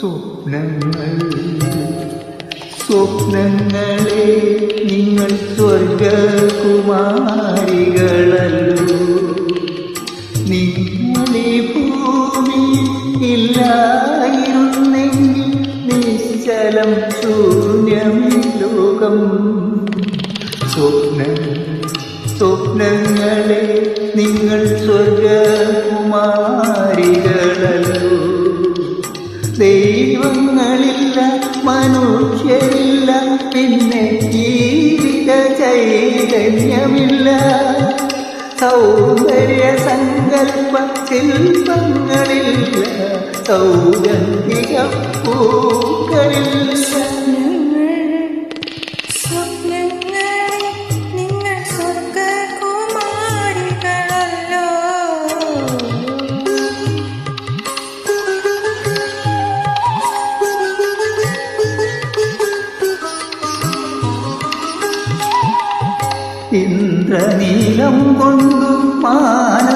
സ്വപ്നങ്ങൾ സ്വപ്നങ്ങളെ നിങ്ങൾ സ്വർഗകുമാരികളല്ലോ. നിങ്ങളെ ഭൂമി ഇല്ലായിരുന്നെങ്കിൽ നിശ്ചലം ശൂന്യമി ലോകം. സ്വപ്നം സ്വപ്നങ്ങളെ ദൈവങ്ങളില്ല മനുഷ്യരില്ല പിന്നെ ജീവിത ചൈതന്യമില്ല. സൗന്ദര്യ സങ്കല്പ ശില്പങ്ങളില്ല. സൗഗന്ധിക പൂക്കളില്ല ഇന്ദ്രനീലം കൊണ്ടു മാനത്തുതീതൊരു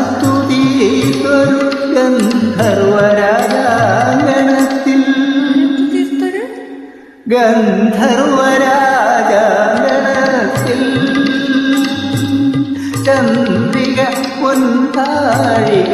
ഗന്ധർവരാജാങ്കണത്തിൽ ഗന്ധർവരാജാങ്കണത്തിൽ ചന്ദ്രിക പൊൻതാഴിക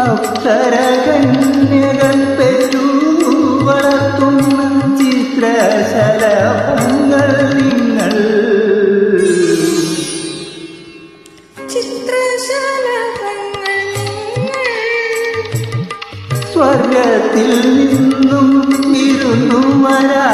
അപ്സരകന്യകൾ പെറ്റു വളർത്തുന്ന ചിത്രശലഭങ്ങൾ നിങ്ങൾ. സ്വർഗത്തിൽ നിന്നും ഇരുന്നു വരാറുള്ള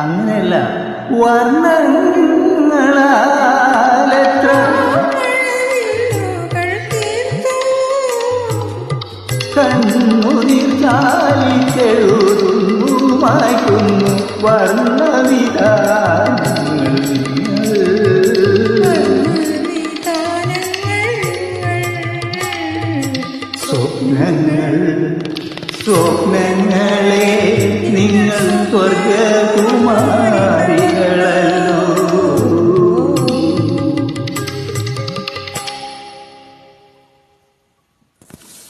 അങ്ങനെയല്ല. വർണങ്ങളാലെത്ര കണ്ണുനീർ ചാലിച്ചെഴുതുന്നു മായ്ക്കുന്നു വർണവിധാനങ്ങൾ. സ്വപ്നങ്ങൾ സ്വപ്നങ്ങളെ നിങ്ങൾ സ്വർഗകുമാരികളല്ല